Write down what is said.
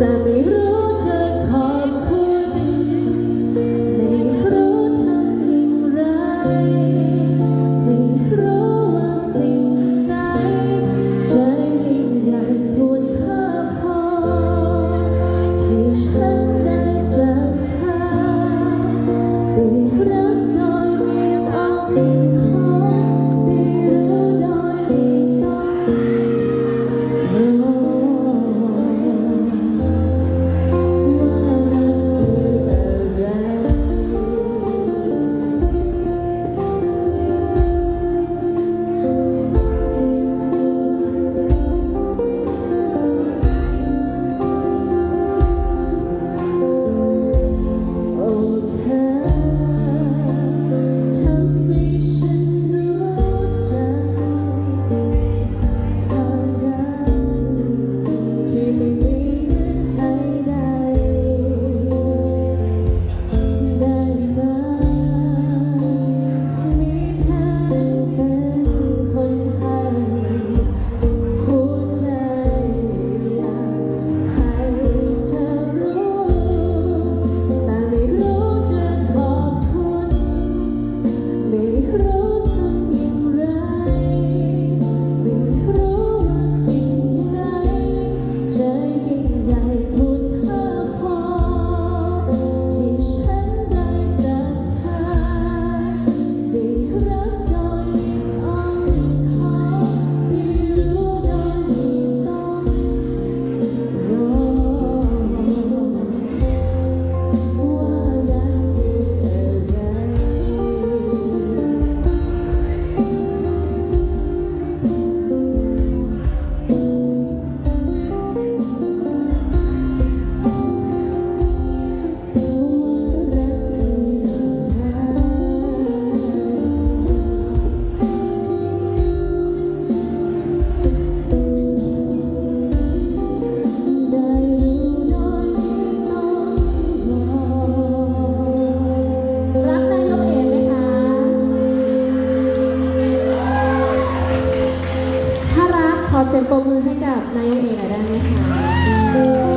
i don't Tamiro. สีปรบมือให้กับนายเอกได้ไหมคะ